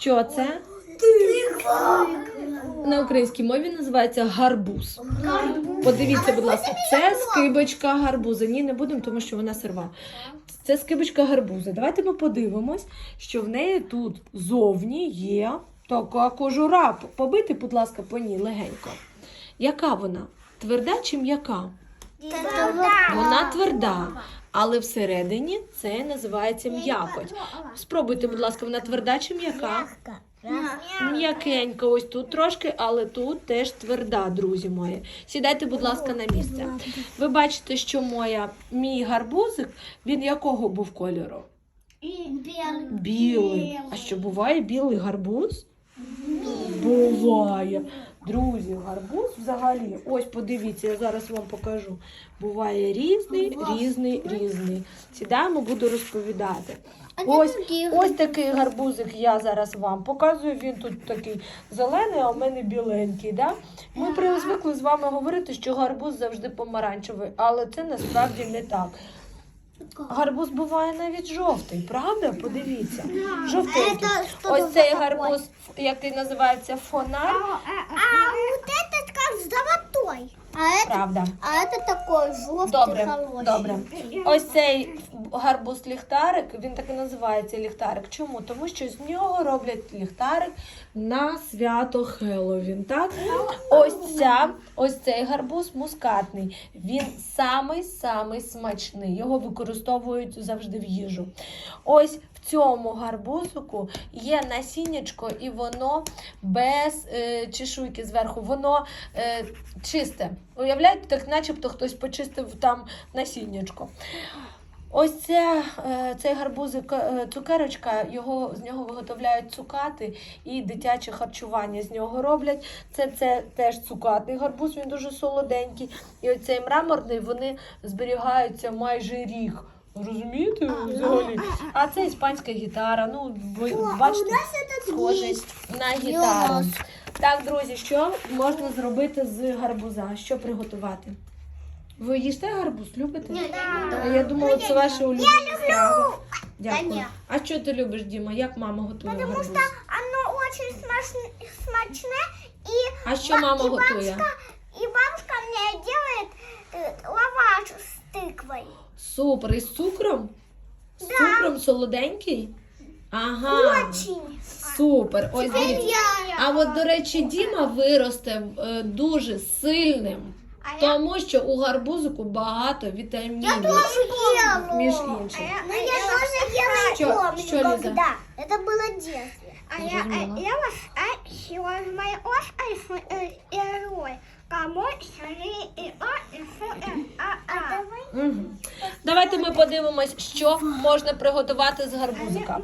Що це? На українській мові називається гарбуз. Подивіться, будь ласка, це скибочка гарбуза. Ні, не будемо, тому що вона сирва. Це скибочка гарбуза. Давайте ми подивимось, що в неї тут зовні є така кожура. Побити, будь ласка, по ній легенько. Яка вона? Тверда чи м'яка? Вона тверда, але всередині це називається м'якоть. Спробуйте, будь ласка, вона тверда чи м'яка? М'якенька, ось тут трошки, але тут теж тверда, друзі мої. Сідайте, будь ласка, на місце. Ви бачите, що моя, мій гарбузик, він якого був кольору? Білий. А що буває білий гарбуз? Буває. Друзі, гарбуз взагалі, ось подивіться, я зараз вам покажу. Буває різний, різний, різний. Сідаємо, буду розповідати. Ось, ось такий гарбузик я зараз вам показую. Він тут такий зелений, а в мене біленький. Да? Ми звикли з вами говорити, що гарбуз завжди помаранчевий, але це насправді не так. Гарбуз буває навіть жовтий, правда? Подивіться. Жовтий. Ось цей гарбуз, який називається фонар. А вот этот как золотой. А это, правда. а это такой желтый, Добре, хороший. добре. Ось цей гарбуз ліхтарик, він так і називається ліхтарик. Чому? Тому що з нього роблять ліхтарик на свято Хеллоуін. Так? Ось ця, ось цей гарбуз мускатний. Він самий самий смачний. Його використовують завжди в їжу. Ось в цьому гарбузику є насіннячко, і воно без е, чешуйки зверху, воно е, чисте. Уявляєте, так начебто хтось почистив там насіннячко. Ось це, е, цей гарбузик, е, цукерочка, його, з нього виготовляють цукати і дитяче харчування з нього роблять. Це, це теж цукатний гарбуз, він дуже солоденький. І оцей мраморний вони зберігаються майже рік. Розумієте? Взагалі? А це іспанська гітара. Ну, ви бачите, схожий на гітару. Так, друзі, що можна зробити з гарбуза? Що приготувати? Ви їсте гарбуз? Любите? А я думала, це ваша улюблена страва. Дякую. ні. А що ти любиш, Діма? Як мама готує Потому гарбуз? что оно очень смачне, и, А що мама и готує? бабушка, и бабушка мне делает э, лаваш с тыквой. Супер. Із цукром? З цукром солоденький? Ага. Очень. Супер. Ось дивіться. я. А от, до речі, Діма виросте е, дуже сильним, А я тому що у гарбузику багато вітамінів. тоже ела. Між іншим. Но я тоже ела, Что- помню, что, Лиза? когда. Это было в детстве. А я- я, я вас а, сегодня моя и а а. Угу. Давайте ми подивимось, що можна приготувати з гарбузика.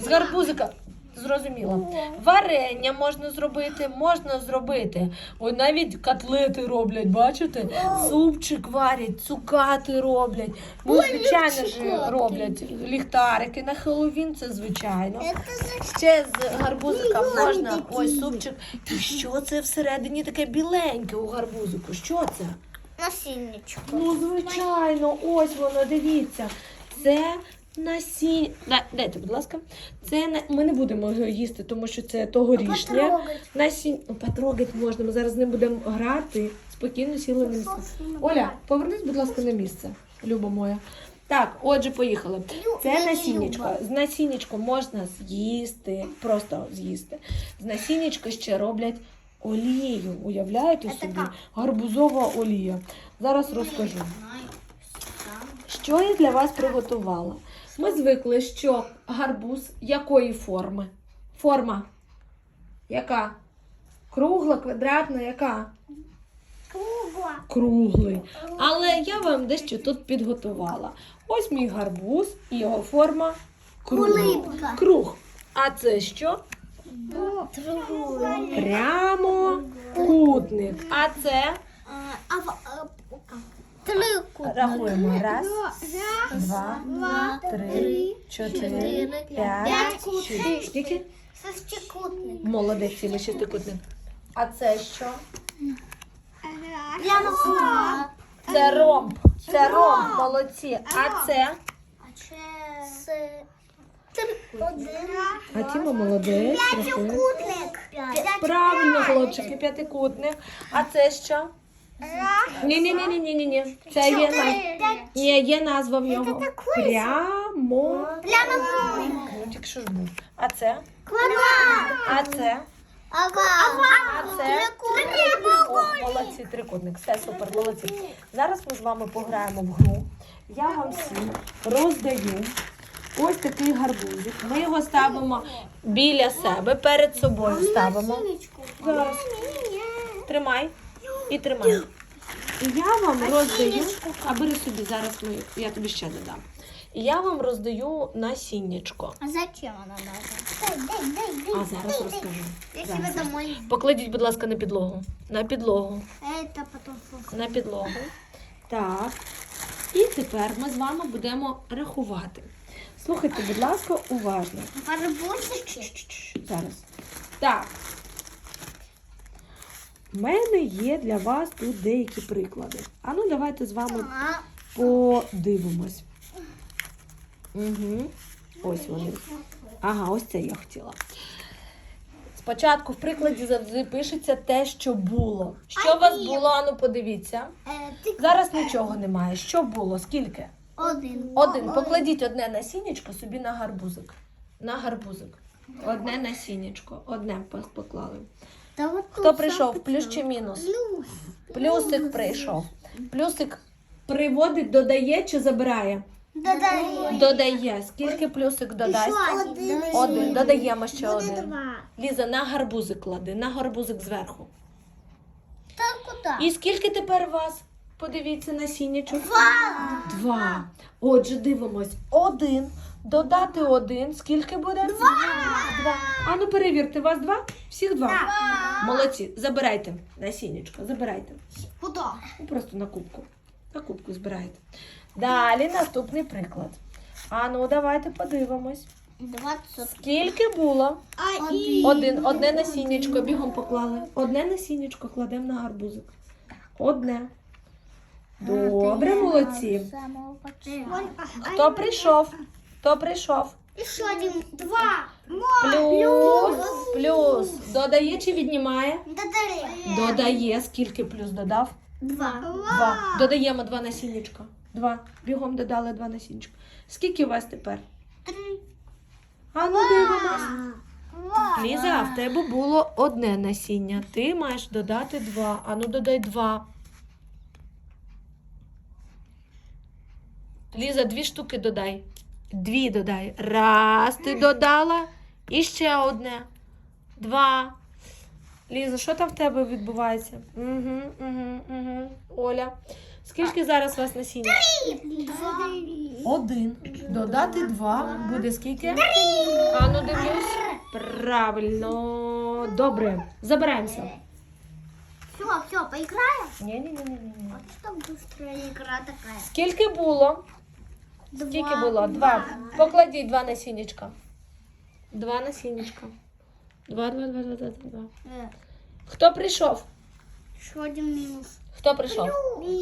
З гарбузика. Зрозуміло. Варення можна зробити, можна зробити. Ой, навіть котлети роблять, бачите? Супчик варять, цукати роблять. Ну, звичайно ж, роблять ліхтарики на Хеллоуін, це звичайно. Ще з гарбузика можна ось супчик. І що це всередині таке біленьке у гарбузику? Що це? насильничек. Ну, звичайно, ось воно, дивіться. Це насіння. Да, Дайте, будь ласка. Це на... Ми не будемо його їсти, тому що це тогорічне. Потрогать. Насіння. Ну, потрогати можна. Ми зараз ним будемо грати. Спокійно сіли на місце. Оля, повернись, будь ласка, на місце. Люба моя. Так, отже, поїхали. Це насіннячко. З насіннячко можна з'їсти, просто з'їсти. З насіннячка ще роблять олію. Уявляєте собі? Гарбузова олія. Зараз розкажу. Що я для вас приготувала? Ми звикли, що гарбуз якої форми? Форма. Яка? Кругла, квадратна, яка? Кругло. Круглий. Але я вам дещо тут підготувала. Ось мій гарбуз і його форма круг. Круг. А це що? Прямо кутник. А це А, в- а, как? Трикутник. Рахуємо. Раз, два, три, чотири, п'ять, шість. Скільки? Шестикутник. Молодець, цілий шестикутник. А це що? Це ромб. Це ромб, молодці. А це. А Тіма молодець. Кутлик. Правильно, хлопчики, п'ятикутник. А це що? Ні, ні, ні, ні, ні, ні, ні. Це є назва. Ні, є назва в нього. Прямо. Ну, що ж був. А це? Квадрат. А це? Ага. А це? О, молодці, трикутник. Все супер, молодці. Зараз ми з вами пограємо в гру. Я вам всім роздаю ось такий гарбузик. Ми його ставимо біля себе, перед собою ставимо. Зараз. Тримай і тримай. І я вам роздаю, а бери собі зараз ми, я тобі ще додам. І я вам роздаю насіннячко. А зачем она надо? Дай, дай, дай, дай. А зараз розкажу. Зараз. Покладіть, будь ласка, на підлогу. На підлогу. Это потом На підлогу. Так. І тепер ми з вами будемо рахувати. Слухайте, будь ласка, уважно. Зараз. Так. У мене є для вас тут деякі приклади. А ну давайте з вами подивимось. Угу. Ось вони. Ага, ось це я хотіла. Спочатку в прикладі завжди пишеться те, що було. Що у вас було? Ану, подивіться. е, Зараз нічого немає. Що було? Скільки? один. Один. Покладіть одне насіннячко собі на гарбузик. На гарбузик. Одне насіннячко. Одне поклали. Та от Хто тут прийшов? сам Плюс чи мінус? Плюс. Плюсик прийшов. Плюсик приводить, додає чи забирає? Додай. Додає. Скільки плюсик додасть? Один. Один. Додаємо ще Буде один. два. Ліза, на гарбузик клади, на гарбузик зверху. Та куди? І скільки тепер у вас? Подивіться насіннячок. Два. Два. Отже, дивимось. Один. Додати один. Скільки буде? Два. Два. А ну перевірте, у вас два? Всіх два? Молодці. Забирайте насіннячко, забирайте. Куди? Ну, Просто на кубку. На кубку збирайте. Далі наступний приклад. А ну давайте подивимось. Двадцять. Скільки було? Один. Один, одне насіннячко бігом поклали. Одне насіннячко кладемо на гарбузик. Одне. Добре, молодці. Хто прийшов? Хто прийшов? Еще один. Два. Плюс, плюс. Додає чи віднімає? Додали. Додає. Скільки плюс додав? Два. Два. Додаємо два насіннячка. Два. Бігом додали два насіннячка. Скільки у вас тепер? Три. А ну дивимось. Ліза, в тебе було одне насіння. Ти маєш додати два. А ну додай два. Ліза, дві штуки додай. Дві додай. Раз, ти додала. І ще одне. Два. Ліза, що там в тебе відбувається? Угу, угу, угу. Оля. Скільки зараз у вас насіння? Один. Додати два. Буде скільки? А ну дивлюсь. Правильно. Добре. Забираємося. Все, все, поиграем? Ні, ні. Вот что быстрая игра такая. Скільки було? Скільки було? Два. Покладіть два насіннячка. Два насіннячка. Два, два, два, два, два, два. Э, Хто прийшов? Еще один минус. Хто прийшов?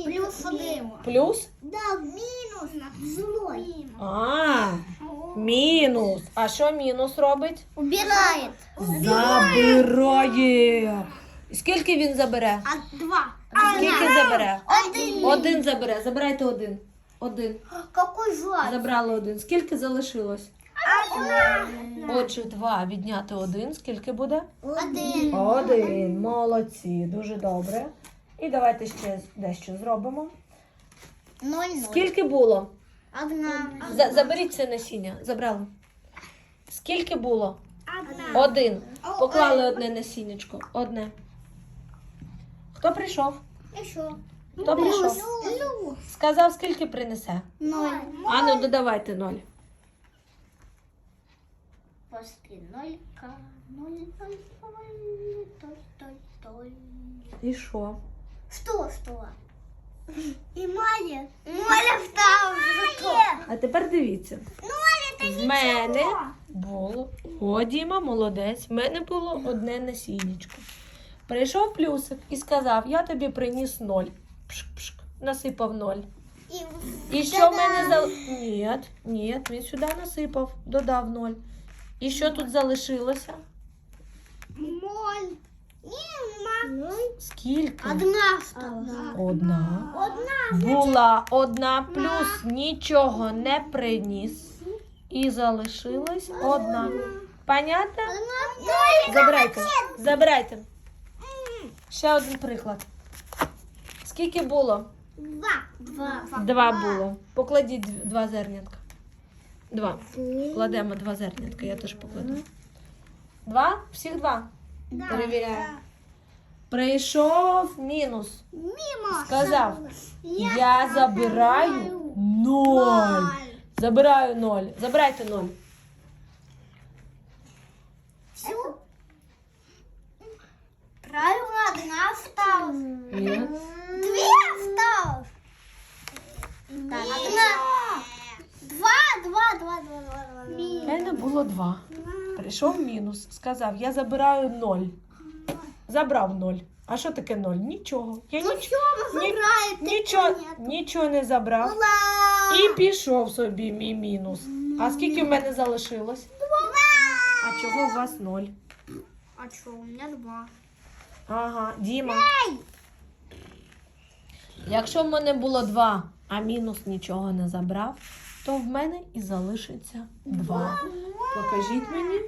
Плюс один. Плюс? Да, минус. Злой. А, мінус. А що мінус робить? Убирает. Забирає. Скільки він забере? А два. Скільки забере? Один. Один забере. Забирайте один. Один. Какой злой? Забрали один. Скільки залишилось? Отже, два відняти один. Скільки буде? Один. Один. Молодці. Дуже добре. І давайте ще дещо зробимо. Ноль. Скільки було? Одна. За- заберіть це насіння. Забрали. Скільки було? Одна. Один. Поклали одне насіннячко. Одне. Хто прийшов? Еще. Хто прийшов? Сказав, скільки принесе. Ноль. А ну додавайте ноль. После нолька. Ноль, ноль, ноль. Той, той, той. І що? Что, что? И Маля. Маля встала. Маля. А тепер дивіться. В мене було. О, Діма, молодець. В мене було одне насіннячко. Прийшов плюсик і сказав: я тобі приніс ноль. Пшк-пшк. Насипав ноль. І, І що в мене зал... Ні, ні, він сюди насипав, додав ноль. І що тут залишилося? Моль. Нема. Скільки? Одна стала. Одна. Одна. Була одна плюс нічого не приніс. І залишилась одна. Понятно? Забирайте. Забирайте. Ще один приклад. Скільки було? Два. Два. Два було. Покладіть два зернятка. Два. Кладемо два зернятка, я теж покладу. Два? Всіх два? Перевіряю. Прийшов мінус. Мимо. Сказав. Я забираю ноль. Забираю ноль. Забирайте ноль. Всю. Правильно, одна осталась. Две осталось. Одна. Два, два, два, два, два, два. У мене було два. Прийшов мінус. Сказав, я забираю ноль. Забрав ноль. А що таке ноль? Нічого. Я Ну ніч... ні- нічого, нічого не забрав. І пішов собі мій мінус. А скільки в мене залишилось? А чого у вас ноль? А что, у меня два. Ага, Діма. Якщо в мене було два, а мінус нічого не забрав, то в мене і залишиться два. Покажіть мені.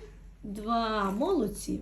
Два. Молодці.